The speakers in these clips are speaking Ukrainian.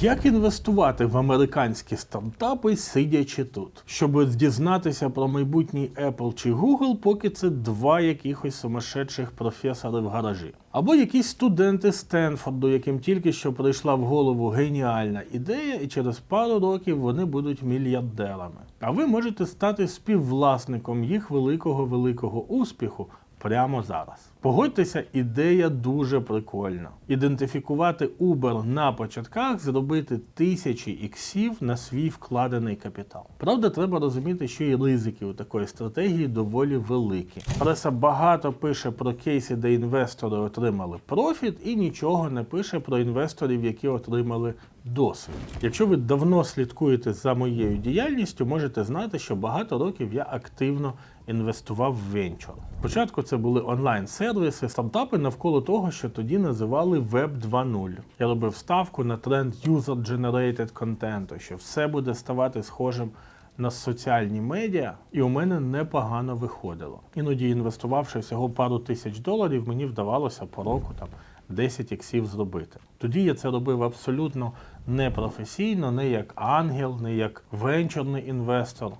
Як інвестувати в американські стартапи, сидячи тут? Щоб дізнатися про майбутній Apple чи Google, поки це два якихось сумасшедших професори в гаражі. Або якісь студенти Стенфорду, яким тільки що прийшла в голову геніальна ідея, і через пару років вони будуть мільярдерами. А ви можете стати співвласником їх великого великого успіху прямо зараз. Погодьтеся, ідея дуже прикольна. Ідентифікувати Uber на початках, зробити тисячі іксів на свій вкладений капітал. Правда, треба розуміти, що і ризики у такої стратегії доволі великі. Преса багато пише про кейси, де інвестори отримали профіт, і нічого не пише про інвесторів, які отримали досвід. Якщо ви давно слідкуєте за моєю діяльністю, можете знати, що багато років я активно інвестував в венчур. Спочатку це були онлайн-сервіси, стартапи навколо того, що тоді називали Web 2.0. Я робив ставку на тренд user-generated контенту, що все буде ставати схожим на соціальні медіа, і у мене непогано виходило. Іноді інвестувавши всього пару тисяч доларів, мені вдавалося по року там 10 іксів зробити. Тоді я це робив абсолютно непрофесійно, не як ангел, не як венчурний інвестор,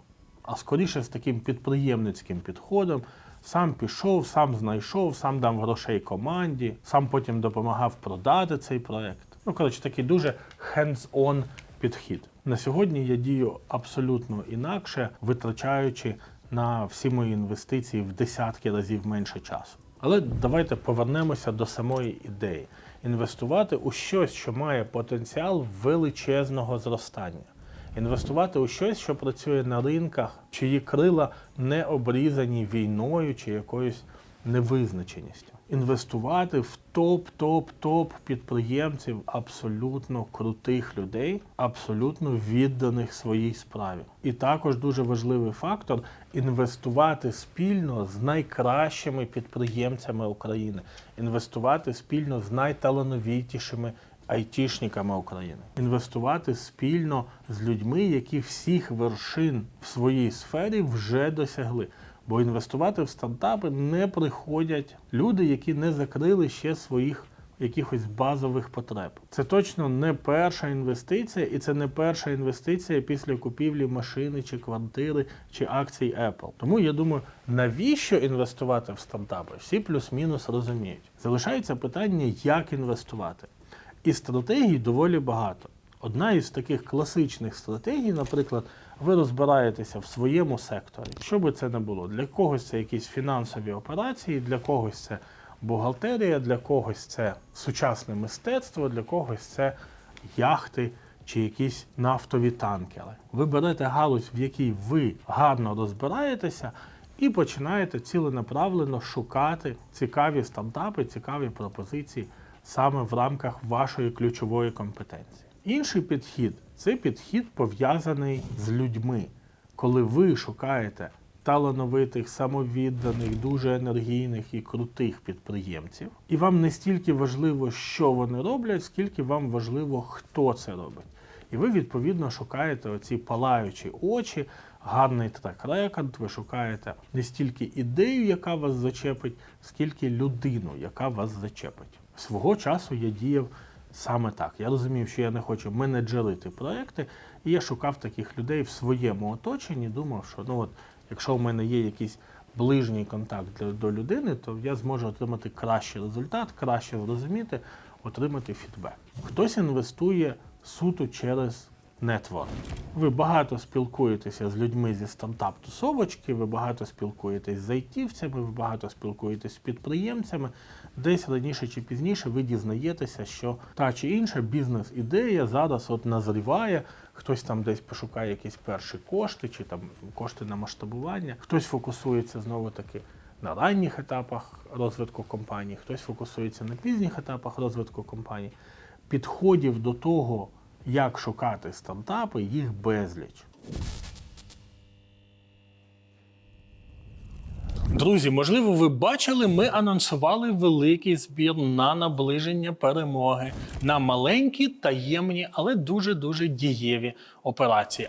а скоріше з таким підприємницьким підходом. Сам пішов, сам знайшов, сам дав грошей команді, сам потім допомагав продати цей проект. Ну, коротше, такий дуже hands-on підхід. На сьогодні я дію абсолютно інакше, витрачаючи на всі мої інвестиції в десятки разів менше часу. Але давайте повернемося до самої ідеї: інвестувати у щось, що має потенціал величезного зростання. Інвестувати у щось, що працює на ринках, чиї крила не обрізані війною чи якоюсь невизначеністю. Інвестувати в топ-топ-топ підприємців абсолютно крутих людей, абсолютно відданих своїй справі. І також дуже важливий фактор інвестувати спільно з найкращими підприємцями України, інвестувати спільно з найталановитішими айтішниками України, інвестувати спільно з людьми, які всіх вершин в своїй сфері вже досягли. Бо інвестувати в стартапи не приходять люди, які не закрили ще своїх якихось базових потреб. Це точно не перша інвестиція, і це не перша інвестиція після купівлі машини чи квартири чи акцій Apple. Тому я думаю, навіщо інвестувати в стартапи? Всі плюс-мінус розуміють. Залишається питання, як інвестувати. І стратегій доволі багато. Одна із таких класичних стратегій, наприклад, ви розбираєтеся в своєму секторі. Що би це не було? Для когось це якісь фінансові операції, для когось це бухгалтерія, для когось це сучасне мистецтво, для когось це яхти чи якісь нафтові танкери. Ви берете галузь, в якій ви гарно розбираєтеся, і починаєте ціленаправлено шукати цікаві стартапи, цікаві пропозиції саме в рамках вашої ключової компетенції. Інший підхід це підхід пов'язаний з людьми. Коли ви шукаєте талановитих, самовідданих, дуже енергійних і крутих підприємців, і вам не стільки важливо, що вони роблять, скільки вам важливо, хто це робить. І ви відповідно шукаєте оці палаючі очі, гарний трек-рекорд, ви шукаєте не стільки ідею, яка вас зачепить, скільки людину, яка вас зачепить. Свого часу я діяв саме так. Я розумів, що я не хочу менеджерити проекти, і я шукав таких людей в своєму оточенні. Думав, що ну от, якщо в мене є якийсь ближній контакт для, до людини, то я зможу отримати кращий результат, краще зрозуміти, отримати фідбек. Хтось інвестує суто через нетворк. Ви багато спілкуєтеся з людьми зі стартап-тусовочки, ви багато спілкуєтесь з айтівцями, ви багато спілкуєтесь з підприємцями. Десь раніше чи пізніше ви дізнаєтеся, що та чи інша бізнес-ідея зараз от назріває, хтось там десь пошукає якісь перші кошти, чи там кошти на масштабування, хтось фокусується знову таки на ранніх етапах розвитку компанії, хтось фокусується на пізніх етапах розвитку компанії. Підходів до того, як шукати стартапи, їх безліч. Друзі, можливо, ви бачили, ми анонсували великий збір на наближення перемоги на маленькі, таємні, але дуже дуже дієві операції.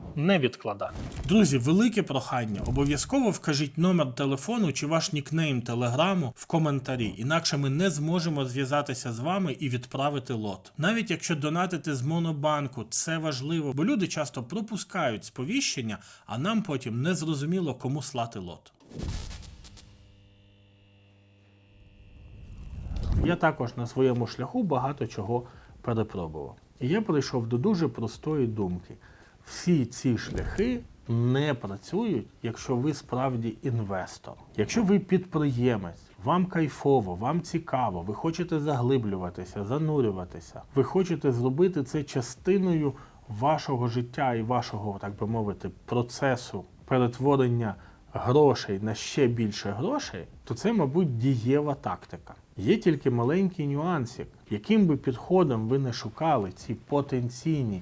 не відкладати. Друзі, велике прохання. Обов'язково вкажіть номер телефону чи ваш нікнейм телеграму в коментарі, інакше ми не зможемо зв'язатися з вами і відправити лот. Навіть якщо донатити з монобанку, це важливо, бо люди часто пропускають сповіщення, а нам потім не зрозуміло, кому слати лот. Я також на своєму шляху багато чого перепробував. І я прийшов до дуже простої думки: всі ці шляхи не працюють, якщо ви справді інвестор. Якщо ви підприємець, вам кайфово, вам цікаво, ви хочете заглиблюватися, занурюватися, ви хочете зробити це частиною вашого життя і вашого, так би мовити, процесу перетворення грошей на ще більше грошей, то це, мабуть, дієва тактика. Є тільки маленький нюансик, яким би підходом ви не шукали ці потенційні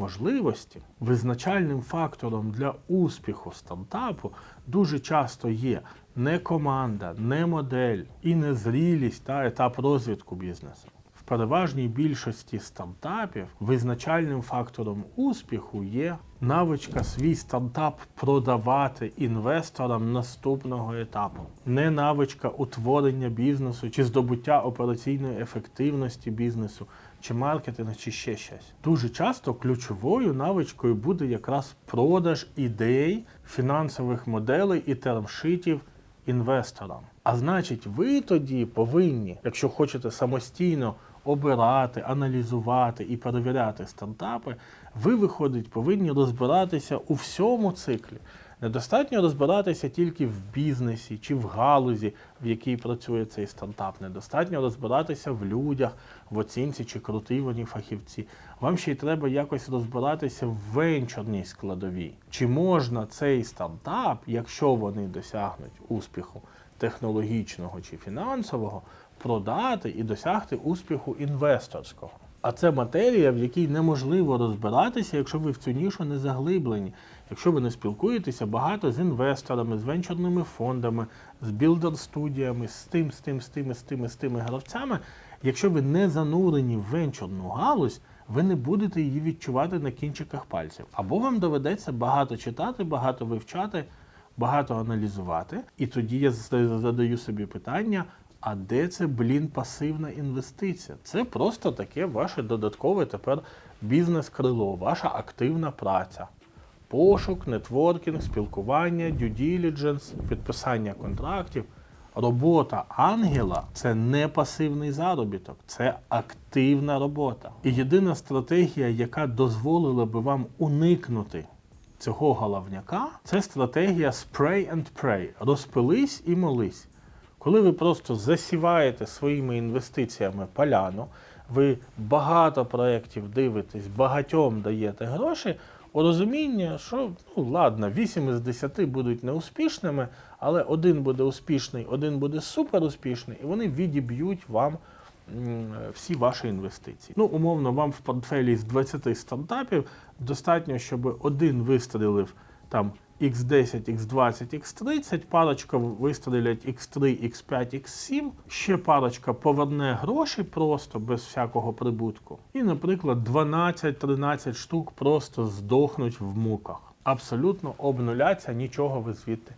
можливості, визначальним фактором для успіху стартапу дуже часто є не команда, не модель і не зрілість та етап розвитку бізнесу. В переважній більшості стартапів визначальним фактором успіху є навичка свій стартап продавати інвесторам наступного етапу, не навичка утворення бізнесу чи здобуття операційної ефективності бізнесу, чи маркетинг, чи ще щось. Дуже часто ключовою навичкою буде якраз продаж ідей, фінансових моделей і термшитів інвесторам. А значить, ви тоді повинні, якщо хочете самостійно обирати, аналізувати і перевіряти стартапи, ви, виходить, повинні розбиратися у всьому циклі. Недостатньо розбиратися тільки в бізнесі чи в галузі, в якій працює цей стартап. Недостатньо розбиратися в людях, в оцінці чи крутий вони фахівці. Вам ще й треба якось розбиратися в венчурній складовій. Чи можна цей стартап, якщо вони досягнуть успіху технологічного чи фінансового, продати і досягти успіху інвесторського? А це матерія, в якій неможливо розбиратися, якщо ви в цю нішу не заглиблені, якщо ви не спілкуєтеся багато з інвесторами, з венчурними фондами, з білдер-студіями, з тим, з тим, з тими, з тими, з тими гравцями. Якщо ви не занурені в венчурну галузь, ви не будете її відчувати на кінчиках пальців. Або вам доведеться багато читати, багато вивчати, багато аналізувати. І тоді я задаю собі питання. А де це, блін, пасивна інвестиція? Це просто таке ваше додаткове тепер бізнес-крило, ваша активна праця. Пошук, нетворкінг, спілкування, due diligence, підписання контрактів. Робота ангела це не пасивний заробіток, це активна робота. І єдина стратегія, яка дозволила би вам уникнути цього головняка, це стратегія spray and pray. Розпились і молись. Коли ви просто засіваєте своїми інвестиціями поляну, ви багато проєктів дивитесь, багатьом даєте гроші, у розуміння, що ну ладно, 8 із 10 будуть неуспішними, але один буде успішний, один буде супер успішний, і вони відіб'ють вам всі ваші інвестиції. Ну, умовно, вам в портфелі з 20 стартапів достатньо, щоб один вистрілив там X10, X20, X30, парочка вистрілять X3, X5, X7, ще парочка поверне гроші просто без всякого прибутку. І, наприклад, 12-13 штук просто здохнуть в муках. Абсолютно обнуляться, нічого ви звідти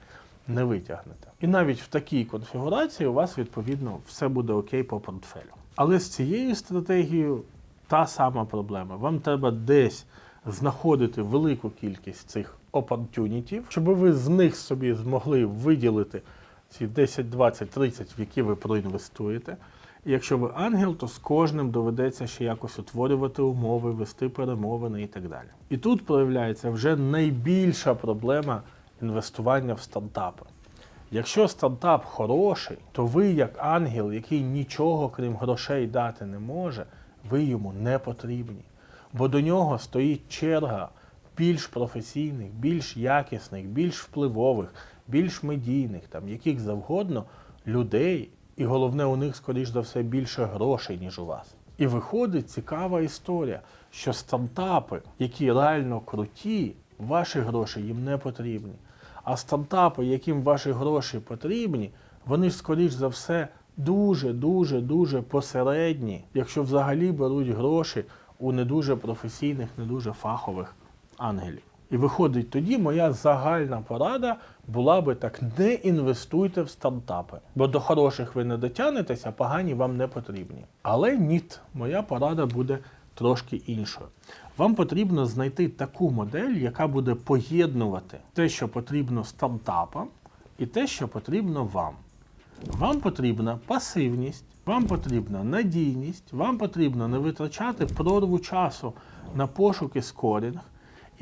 не витягнете. І навіть в такій конфігурації у вас відповідно все буде окей по портфелю. Але з цією стратегією та сама проблема. Вам треба десь знаходити велику кількість цих опортюнітів, щоб ви з них собі змогли виділити ці 10, 20, 30, в які ви проінвестуєте. І якщо ви ангел, то з кожним доведеться ще якось утворювати умови, вести перемовини і так далі. І тут проявляється вже найбільша проблема інвестування в стартапи. Якщо стартап хороший, то ви, як ангел, який нічого крім грошей дати не може, ви йому не потрібні. Бо до нього стоїть черга більш професійних, більш якісних, більш впливових, більш медійних, там яких завгодно людей, і головне, у них, скоріш за все, більше грошей, ніж у вас. І виходить цікава історія, що стартапи, які реально круті, ваші гроші їм не потрібні. А стартапи, яким ваші гроші потрібні, вони ж, скоріш за все, дуже, дуже, дуже посередні, якщо взагалі беруть гроші у не дуже професійних, не дуже фахових ангелів. І виходить тоді, моя загальна порада була би так: не інвестуйте в стартапи, бо до хороших ви не дотягнетеся, а погані вам не потрібні. Але ні, моя порада буде трошки іншою. Вам потрібно знайти таку модель, яка буде поєднувати те, що потрібно стартапам, і те, що потрібно вам. Вам потрібна пасивність, вам потрібна надійність, вам потрібно не витрачати прорву часу на пошуки скорінг,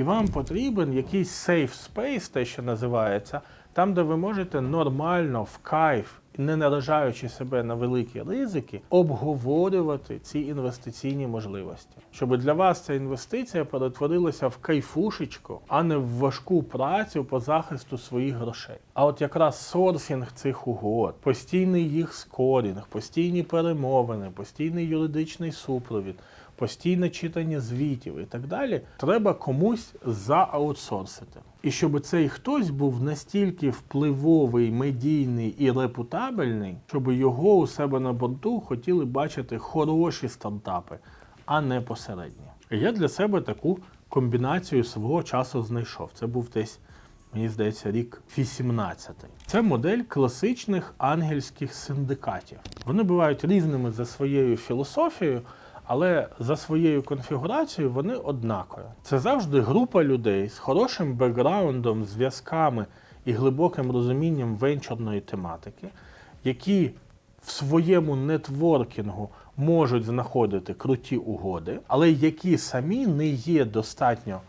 і вам потрібен якийсь safe space, те, що називається, там, де ви можете нормально, в кайф, не наражаючи себе на великі ризики, обговорювати ці інвестиційні можливості. Щоб для вас ця інвестиція перетворилася в кайфушечку, а не в важку працю по захисту своїх грошей. А от якраз сорсінг цих угод, постійний їх скорінг, постійні перемовини, постійний юридичний супровід постійне читання звітів і так далі, треба комусь зааутсорсити. І щоб цей хтось був настільки впливовий, медійний і репутабельний, щоб його у себе на борту хотіли бачити хороші стартапи, а не посередні. Я для себе таку комбінацію свого часу знайшов. Це був десь. Мені здається, рік 18. Це модель класичних ангельських синдикатів. Вони бувають різними за своєю філософією, але за своєю конфігурацією вони однакові. Це завжди група людей з хорошим бекграундом, зв'язками і глибоким розумінням венчурної тематики, які в своєму нетворкінгу можуть знаходити круті угоди, але які самі не є достатньо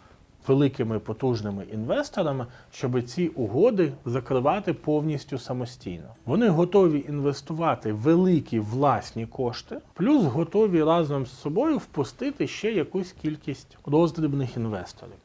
великими потужними інвесторами, щоб ці угоди закривати повністю самостійно. Вони готові інвестувати великі власні кошти, плюс готові разом з собою впустити ще якусь кількість роздрібних інвесторів.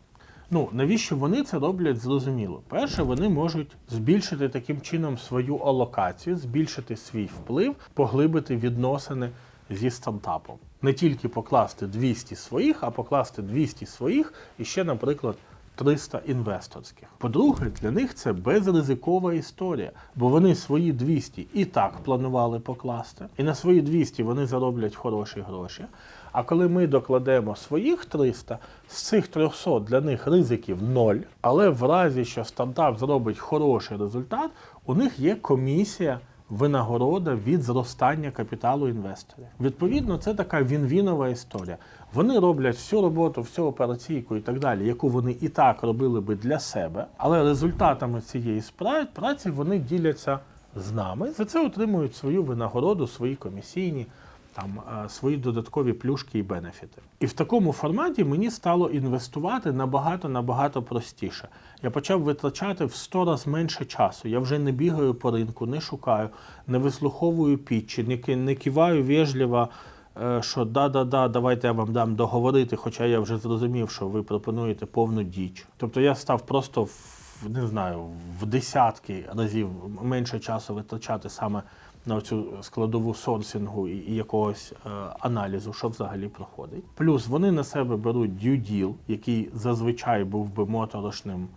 Ну, навіщо вони це роблять, зрозуміло. Перше, вони можуть збільшити таким чином свою алокацію, збільшити свій вплив, поглибити відносини зі стартапом не тільки покласти 200 своїх, а покласти 200 своїх і ще, наприклад, 300 інвесторських. По-друге, для них це безризикова історія, бо вони свої 200 і так планували покласти, і на свої 200 вони зароблять хороші гроші. А коли ми докладемо своїх 300, з цих 300 для них ризиків ноль. Але в разі, що стартап зробить хороший результат, у них є комісія винагорода від зростання капіталу інвесторів. Відповідно, це така він-вінова історія. Вони роблять всю роботу, всю операційку і так далі, яку вони і так робили би для себе, але результатами цієї праці вони діляться з нами. За це отримують свою винагороду, свої комісійні там свої додаткові плюшки і бенефіти. І в такому форматі мені стало інвестувати набагато набагато простіше. Я почав витрачати в 100 разів менше часу. Я вже не бігаю по ринку, не шукаю, не вислуховую пітчі, не киваю вежливо е, що да-да-да, давайте я вам дам договорити, хоча я вже зрозумів, що ви пропонуєте повну діч. Тобто я став просто в не знаю, в десятки разів менше часу витрачати саме на цю складову сорсингу і, якогось е, аналізу, що взагалі проходить. Плюс вони на себе беруть deal, який зазвичай був би моторошним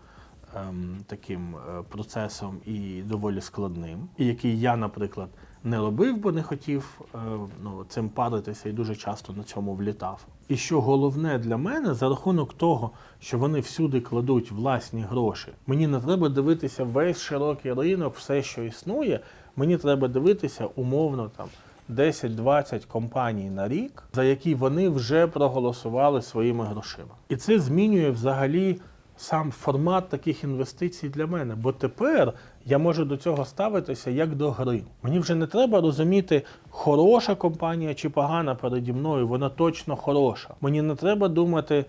ем, таким е, процесом і доволі складним, і який я, наприклад, не робив, бо не хотів е, ну, цим паритися і дуже часто на цьому влітав. І що головне для мене, за рахунок того, що вони всюди кладуть власні гроші, мені не треба дивитися весь широкий ринок, все, що існує. Мені треба дивитися умовно там 10-20 компаній на рік, за які вони вже проголосували своїми грошима. І це змінює взагалі сам формат таких інвестицій для мене. Бо тепер я можу до цього ставитися як до гри. Мені вже не треба розуміти, хороша компанія чи погана переді мною, вона точно хороша. Мені не треба думати.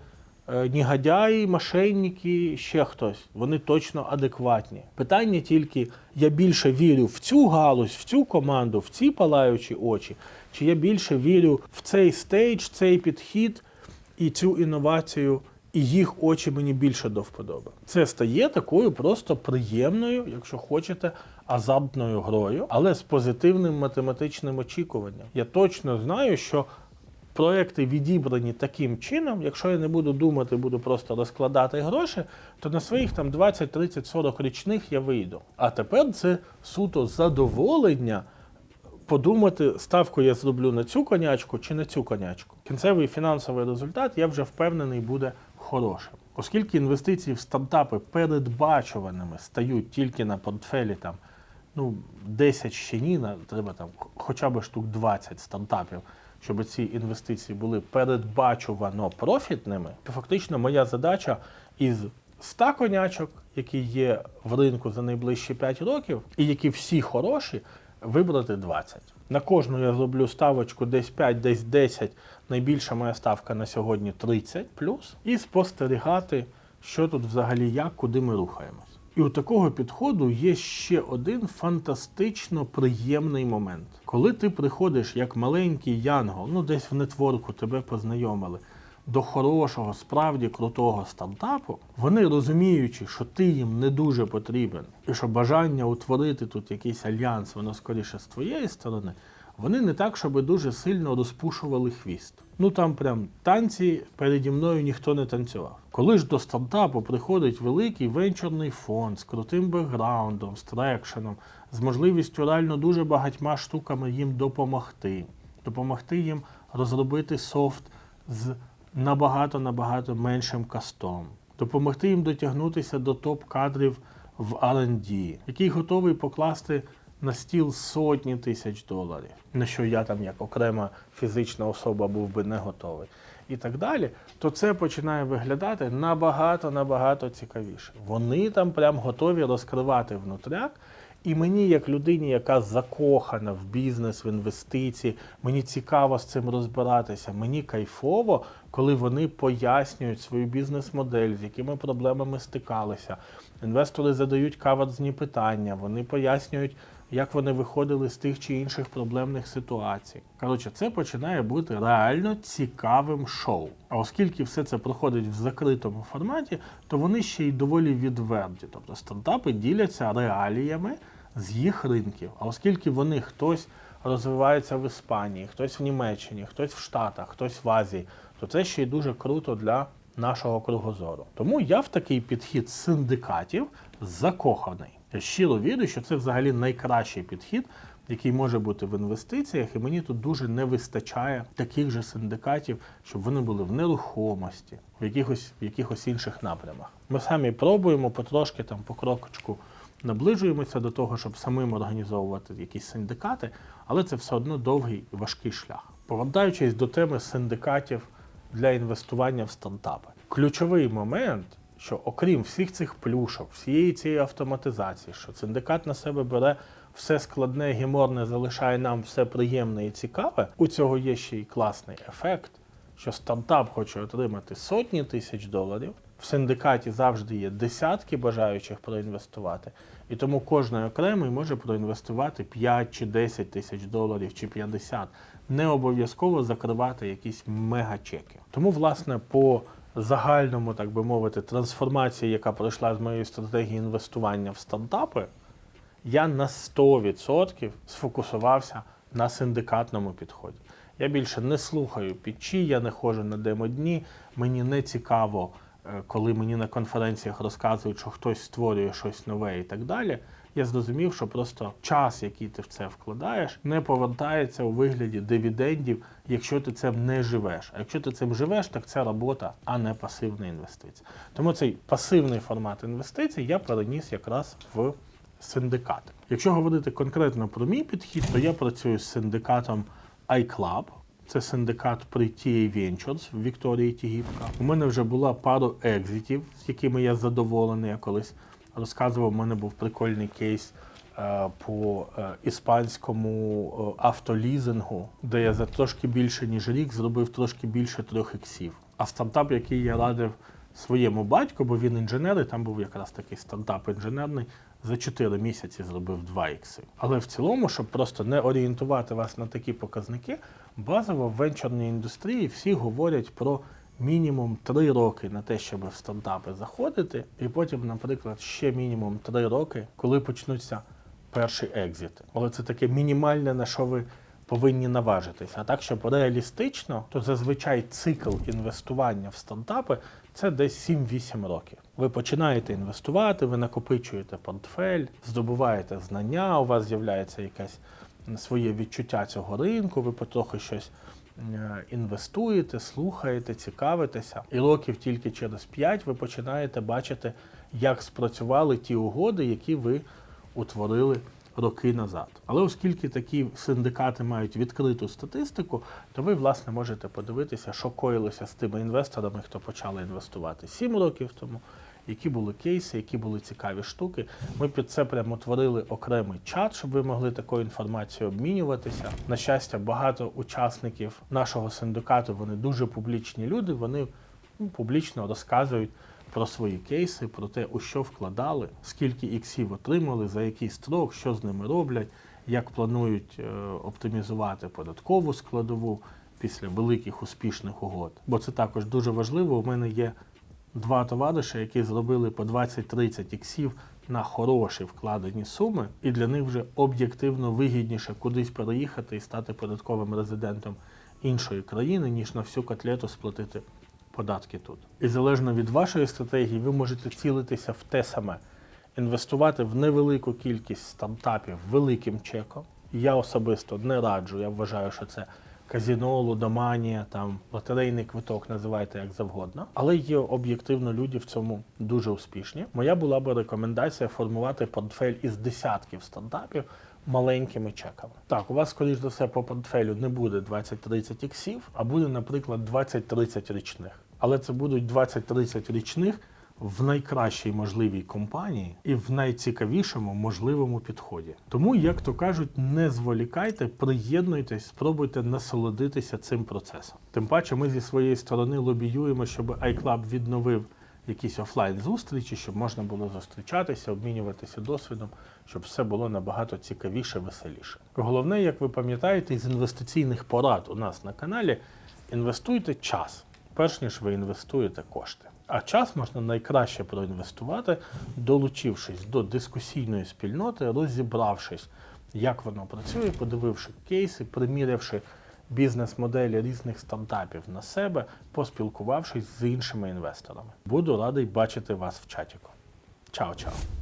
Е, Негодяї, мошенники, ще хтось, вони точно адекватні. Питання тільки: я більше вірю в цю галузь, в цю команду, в ці палаючі очі, чи я більше вірю в цей стейдж, цей підхід і цю інновацію, і їх очі мені більше до вподоби. Це стає такою просто приємною, якщо хочете, азартною грою, але з позитивним математичним очікуванням. Я точно знаю, що проекти відібрані таким чином, якщо я не буду думати, буду просто розкладати гроші, то на своїх там 20, 30, 40 річних я вийду. А тепер це суто задоволення подумати, ставку я зроблю на цю конячку чи на цю конячку. Кінцевий фінансовий результат, я вже впевнений, буде хорошим. Оскільки інвестиції в стартапи передбачуваними стають тільки на портфелі там, ну, 10 ще ні, треба там хоча б штук 20 стартапів, щоб ці інвестиції були передбачувано профітними, то фактично моя задача із 100 конячок, які є в ринку за найближчі 5 років, і які всі хороші, вибрати 20. На кожну я зроблю ставочку десь 5, десь 10. Найбільша моя ставка на сьогодні 30 плюс, і спостерігати, що тут взагалі як, куди ми рухаємось. І у такого підходу є ще один фантастично приємний момент. Коли ти приходиш як маленький янгол, ну десь в нетворку тебе познайомили, до хорошого, справді крутого стартапу, вони розуміючи, що ти їм не дуже потрібен, і що бажання утворити тут якийсь альянс, воно скоріше з твоєї сторони, вони не так, щоб дуже сильно розпушували хвіст. Ну там прям танці переді мною ніхто не танцював. Коли ж до стартапу приходить великий венчурний фонд з крутим бекграундом, з трекшеном, з можливістю реально дуже багатьма штуками їм допомогти, допомогти їм розробити софт з набагато набагато меншим кастом, допомогти їм дотягнутися до топ-кадрів в R&D, який готовий покласти на стіл сотні тисяч доларів, на що я там як окрема фізична особа був би не готовий. І так далі, то це починає виглядати набагато набагато цікавіше. Вони там прям готові розкривати внутряк. І мені, як людині, яка закохана в бізнес, в інвестиції, мені цікаво з цим розбиратися. Мені кайфово, коли вони пояснюють свою бізнес-модель, з якими проблемами стикалися. Інвестори задають каверзні питання, вони пояснюють, як вони виходили з тих чи інших проблемних ситуацій. Коротше, це починає бути реально цікавим шоу. А оскільки все це проходить в закритому форматі, то вони ще й доволі відверті. Тобто стартапи діляться реаліями з їх ринків. А оскільки вони хтось розвивається в Іспанії, хтось в Німеччині, хтось в Штатах, хтось в Азії, то це ще й дуже круто для нашого кругозору. Тому я в такий підхід синдикатів закоханий. Я щиро вірю, що це взагалі найкращий підхід, який може бути в інвестиціях, і мені тут дуже не вистачає таких же синдикатів, щоб вони були в нерухомості, в якихось, в якихось інших напрямах. Ми самі пробуємо потрошки там по крокочку наближуємося до того, щоб самим організовувати якісь синдикати, але це все одно довгий і важкий шлях. Повертаючись до теми синдикатів для інвестування в стартапи, ключовий момент. Що окрім всіх цих плюшок, всієї цієї автоматизації, що синдикат на себе бере все складне, геморне, залишає нам все приємне і цікаве, у цього є ще й класний ефект, що стартап хоче отримати сотні тисяч доларів, В синдикаті завжди є десятки бажаючих проінвестувати, і тому кожен окремий може проінвестувати 5 чи 10 тисяч доларів чи 50. Не обов'язково закривати якісь мегачеки. Тому, власне, по загальному, так би мовити, трансформації, яка пройшла з моєї стратегії інвестування в стартапи, я на 100% сфокусувався на синдикатному підході. Я більше не слухаю підчі, я не ходжу на демодні. Мені не цікаво, е, коли мені на конференціях розказують, що хтось створює щось нове і так далі. Я зрозумів, що просто час, який ти в це вкладаєш, не повертається у вигляді дивідендів, якщо ти цим не живеш. А якщо ти цим живеш, так це робота, а не пасивна інвестиція. Тому цей пасивний формат інвестицій я переніс якраз в синдикат. Якщо говорити конкретно про мій підхід, то я працюю з синдикатом iClub. Це синдикат при TA Ventures в Вікторії Тігіпка. У мене вже була пару екзитів, з якими я задоволений. Колись розказував, у мене був прикольний кейс е, по е, іспанському е, автолізингу, де я за трошки більше ніж рік зробив трошки більше трьох іксів. А стартап, який я радив своєму батьку, бо він інженер, і там був якраз такий стартап інженерний. За 4 місяці зробив 2 ікси. Але в цілому, щоб просто не орієнтувати вас на такі показники, базово в венчурній індустрії всі говорять про мінімум 3 роки на те, щоб в стартапи заходити, і потім, наприклад, ще мінімум 3 роки, коли почнуться перші екзити. Але це таке мінімальне, на що ви повинні наважитися. А так, щоб реалістично, то зазвичай цикл інвестування в стартапи це десь 7-8 років. Ви починаєте інвестувати, ви накопичуєте портфель, здобуваєте знання, у вас з'являється якесь своє відчуття цього ринку, ви потрохи щось інвестуєте, слухаєте, цікавитеся. І років тільки через 5 ви починаєте бачити, як спрацювали ті угоди, які ви утворили роки назад. Але оскільки такі синдикати мають відкриту статистику, то ви власне можете подивитися, що коїлося з тими інвесторами, хто почали інвестувати 7 років тому. Які були кейси, які були цікаві штуки. Ми під це прямо творили окремий чат, щоб ви могли такою інформацією обмінюватися. На щастя, багато учасників нашого синдикату вони дуже публічні люди. Вони ну, публічно розказують про свої кейси, про те, у що вкладали, скільки іксів отримали, за який строк, що з ними роблять, як планують е, оптимізувати податкову складову після великих успішних угод. Бо це також дуже важливо. У мене є два товариші, які зробили по 20-30 іксів на хороші вкладені суми, і для них вже об'єктивно вигідніше кудись переїхати і стати податковим резидентом іншої країни, ніж на всю котлету сплатити податки тут. І залежно від вашої стратегії, ви можете цілитися в те саме, інвестувати в невелику кількість стартапів великим чеком. Я особисто не раджу, я вважаю, що це казіно, лудоманія, там лотерейний квиток, називайте як завгодно. Але є об'єктивно люди в цьому дуже успішні. Моя була би рекомендація формувати портфель із десятків стартапів маленькими чеками. Так, у вас, скоріш за все, по портфелю не буде 20-30 іксів, а буде, наприклад, 20-30 річних. Але це будуть 20-30 річних в найкращій можливій компанії і в найцікавішому можливому підході. Тому, як то кажуть, не зволікайте, приєднуйтесь, спробуйте насолодитися цим процесом. Тим паче, ми зі своєї сторони лобіюємо, щоб iClub відновив якісь офлайн зустрічі, щоб можна було зустрічатися, обмінюватися досвідом, щоб все було набагато цікавіше, веселіше. Головне, як ви пам'ятаєте, із інвестиційних порад у нас на каналі інвестуйте час, перш ніж ви інвестуєте кошти. А час можна найкраще проінвестувати, долучившись до дискусійної спільноти, розібравшись, як воно працює, подививши кейси, примірявши бізнес-моделі різних стартапів на себе, поспілкувавшись з іншими інвесторами. Буду радий бачити вас в чатіку. Чао-чао!